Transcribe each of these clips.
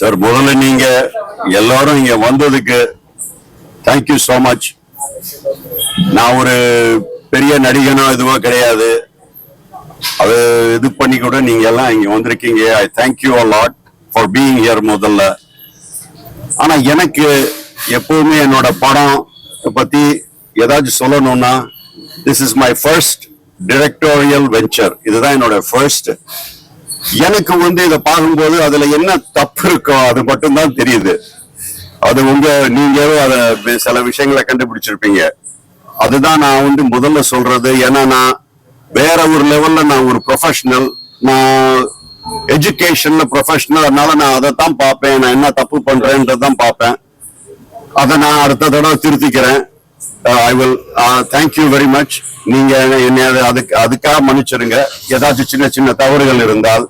Sir முதல்ல நீங்க எல்லாரும் இங்க வந்ததுக்கு தேங்க்யூ ஸோ மச் நான் ஒரு பெரிய நடிகனோ இதுவோ கிடையாது. அது இது பண்ணி கூட நீங்க எல்லாம் இங்க வந்திருக்கீங்க. I thank you a lot for being here முதல்ல. ஆனா எனக்கு எப்பவுமே என்னோட படம் பத்தி ஏதாச்சும் சொல்லணும்னா this is my first directorial venture இதுதான் என்னோட ஃபர்ஸ்ட் எனக்கு வந்து இதை பார்க்கும்போது அதுல என்ன தப்பு இருக்கோ அது மட்டும்தான் தெரியுது. அது உங்க நீங்களும் அத சில விஷயங்களை கண்டுபிடிச்சிருப்பீங்க. அதுதான் நான் வந்து முதல்ல சொல்றது. ஏன்னா நான் வேற ஒரு லெவல்ல நான் ஒரு ப்ரொஃபஷனல் நான் எஜுகேஷன்ல ப்ரொஃபஷனல் அதனால நான் அதை தான் பார்ப்பேன். நான் என்ன தப்பு பண்றேன்றதான் பார்ப்பேன். அதை நான் அடுத்த தடவை திருத்திக்கிறேன். I will thank you very much நீங்க என்னை அதுக்கு அதுக்காக மன்னிச்சிருங்க. ஏதாச்சும் சின்ன சின்ன தவறுகள் இருந்தால்.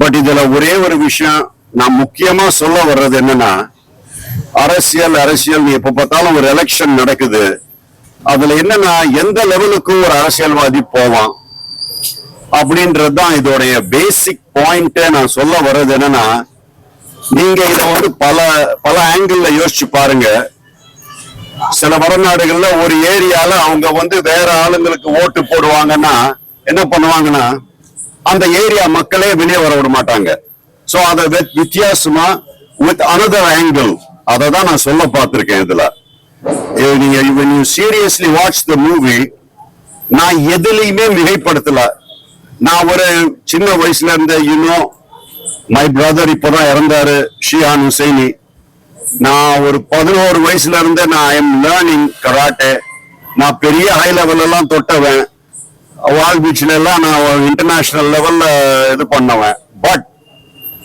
பட் இதுல ஒரே ஒரு விஷயம் நான் முக்கியமா சொல்ல வர்றது என்னன்னா அரசியல் அரசியல் நீ எப்ப பார்த்தாலும் ஒரு எலெக்ஷன் நடக்குது. அதுல என்னன்னா எந்த லெவலுக்கு ஒரு அரசியல்வாதி போவான். அப்படின்றது தான் இதோடைய பேசிக் பாயிண்ட் நான் சொல்ல வர்றது என்னன்னா நீங்க இத வந்து பல பல ஆங்கிள் யோசிச்சு பாருங்க. சில வடநாடுகள்ல ஒரு ஏரியால அவங்க வந்து வேற ஆளுங்களுக்கு ஓட்டு போடுவாங்கன்னா என்ன பண்ணுவாங்கன்னா அந்த ஏரியா மக்களே வெளியே வர விட மாட்டாங்க. சோ அத வித்- வித்தியாசமா வித் அனதர் ஆங்கிள் அதை தான் நான் சொல்ல பார்த்திருக்கேன் இதுல. நீங்க when you seriously watch the movie நான் எதுலயுமே மிகைப்படுத்தல. நான் ஒரு சின்ன வயசுல இருந்த இன்னும் மை பிரதர் இப்பதான் இறந்தாரு ஷியான் ஹுசைனி. நான் ஒரு பதினோரு வயசுல இருந்தே நான் ஐ எம் லேர்னிங் கராட்டே நான் பெரிய ஹை லெவல் எல்லாம் தொட்டவன். வால் பீச்ல எல்லாம் நான் இன்டர்நேஷனல் லெவல்ல இது பண்ணவன். பட்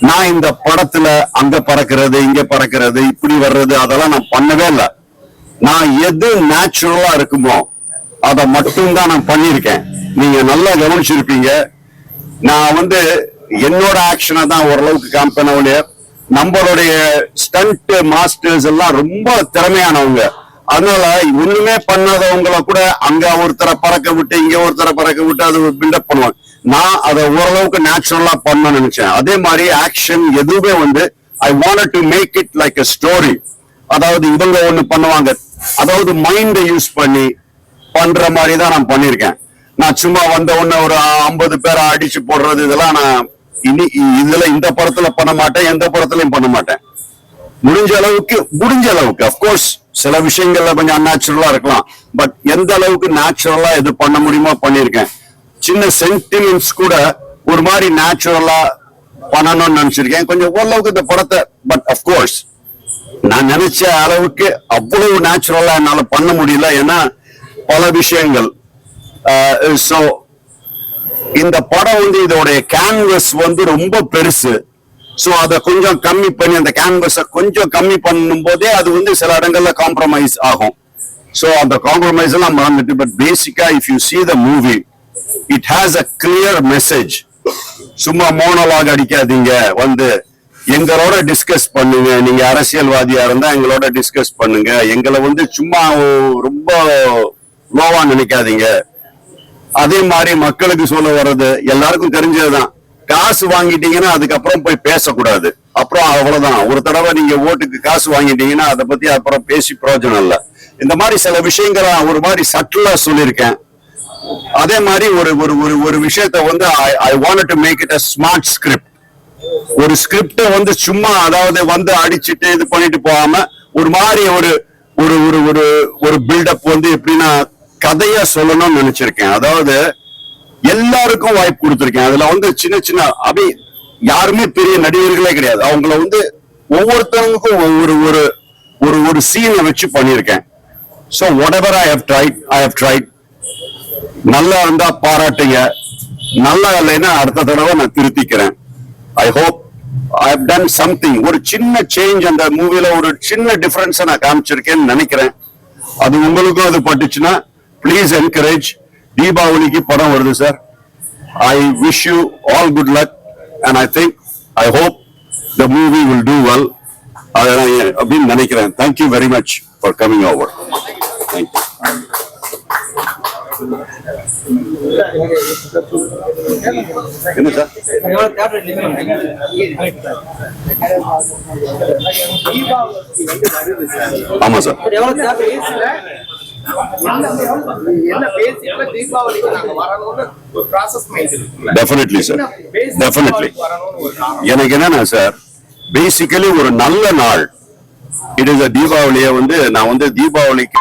நான் இந்த படத்துல அங்க பறக்கிறது இங்க பறக்கிறது இப்படி வர்றது அதெல்லாம் நான் பண்ணவே இல்லை. நான் எது நேச்சுரலா இருக்குமோ அதை மட்டும்தான் நான் பண்ணியிருக்கேன். நீங்க நல்லா கவனிச்சிருப்பீங்க. நான் வந்து என்னோட ஆக்ஷனை தான் ஓரளவுக்கு காமிப்பேன் நம்மளுடைய ஸ்டண்ட் மாஸ்டர்ஸ் எல்லாம் ரொம்ப திறமையானவங்க. அதனால ஒண்ணுமே பண்ணாதவங்கள கூட அங்க ஒருத்தரை பறக்க விட்டு இங்க ஒருத்தரை பறக்க விட்டு அது பில்டப் பண்ணுவாங்க. நான் அதை ஓரளவுக்கு நேச்சுரலா பண்ண நினைச்சேன். அதே மாதிரி ஆக்ஷன் எதுவுமே வந்து I want to make it like a story அதாவது இவங்க ஒண்ணு பண்ணுவாங்க. அதாவது மைண்டை யூஸ் பண்ணி பண்ற மாதிரி தான் நான் பண்ணிருக்கேன் நான் சும்மா வந்த உடனே ஒரு ஐம்பது பேரை அடிச்சு போடுறது இதெல்லாம் நான் இனி இதுல இந்த படத்துல பண்ண மாட்டேன் எந்த படத்துலயும் பண்ண மாட்டேன். முடிஞ்ச அளவுக்கு முடிஞ்ச அளவுக்கு அப்கோர்ஸ் சில விஷயங்கள்ல கொஞ்சம் அந்நேச்சுரலா இருக்கலாம். பட் எந்த அளவுக்கு நேச்சுரலா இது பண்ண முடியுமோ பண்ணிருக்கேன் சின்ன சென்டிமெண்ட்ஸ் கூட ஒரு மாதிரி நேச்சுரலா பண்ணணும்னு நினைச்சிருக்கேன். கொஞ்சம் ஓரளவுக்கு இந்த படத்தை பட் அப்கோர்ஸ் நான் நினைச்ச அளவுக்கு அவ்வளவு நேச்சுரலா என்னால பண்ண முடியல. ஏன்னா பல விஷயங்கள். சோ இந்த படம் வந்து இதோடைய கேன்வஸ் வந்து ரொம்ப பெருசு. சோ அத கொஞ்சம் கம்மி பண்ணி அந்த கேன்வஸ கொஞ்சம் கம்மி பண்ணும் போதே அது வந்து சில இடங்கள்ல காம்ப்ரமைஸ் ஆகும். சோ அந்த காம்ப்ரமைஸ் எல்லாம் மறந்துட்டு பட் பேசிக்கா if you see the movie it has a clear message சும்மா மோனலாக அடிக்காதீங்க. வந்து எங்களோட டிஸ்கஸ் பண்ணுங்க. நீங்க அரசியல்வாதியா இருந்தா எங்களோட டிஸ்கஸ் பண்ணுங்க. எங்களை வந்து சும்மா ரொம்ப லோவா நினைக்காதீங்க. அதே மாதிரி மக்களுக்கு சொல்ல வர்றது எல்லாருக்கும் தெரிஞ்சதுதான். காசு வாங்கிட்டீங்கன்னா அதுக்கப்புறம் போய் பேசக்கூடாது. அப்புறம் அவ்வளவுதான். ஒரு தடவை நீங்க ஓட்டுக்கு காசு வாங்கிட்டீங்கன்னா அதை பத்தி அப்புறம் பேசி பிரயோஜனம் இல்லை. இந்த மாதிரி சில விஷயங்களை ஒரு மாதிரி சட்டிலா சொல்லியிருக்கேன். அதே மாதிரி ஒரு ஒரு ஒரு ஒரு விஷயத்த வந்து I want to make it a smart script ஒரு ஸ்கிரிப்ட வந்து சும்மா அதாவது வந்து அடிச்சுட்டு இது பண்ணிட்டு போகாம ஒரு மாதிரி ஒரு ஒரு ஒரு ஒரு ஒரு பில்டப் வந்து எப்படின்னா கதையா சொல்லணும்னு நினைச்சிருக்கேன். அதாவது எல்லாருக்கும் வாய்ப்பு கொடுத்துருக்கேன். அதுல வந்து சின்ன சின்ன அப்படி யாருமே பெரிய நடிகர்களே கிடையாது. அவங்கள வந்து ஒவ்வொருத்தவங்களுக்கும் ஒவ்வொரு ஒரு ஒரு ஒரு சீனை வச்சு பண்ணியிருக்கேன். So whatever I have tried I have tried நல்லா இருந்தா பாராட்டுங்க. நல்லா இல்லைன்னா அடுத்த தடவை நான் திருத்திக்கிறேன். I hope I have done something ஒரு சின்ன சேஞ்ச் அந்த மூவில ஒரு சின்ன டிஃபரன்ஸை நான் காமிச்சிருக்கேன்னு நினைக்கிறேன். அது உங்களுக்கும் அது பட்டுச்சுன்னா பிளீஸ் என்கரேஜ் தீபாவளிக்கு படம் வருது sir I wish you all good luck and I think I hope the movie will do well அப்படின்னு நினைக்கிறேன். Thank you very much for coming over thank you என்ன சார் ஆமா சார் டெஃபினெட்லி சார் டெஃபினெட்லி எனக்கு என்னன்னா sir basically ஒரு நல்ல நாள். It is தீபாவளியை வந்து நான் வந்து தீபாவளிக்கு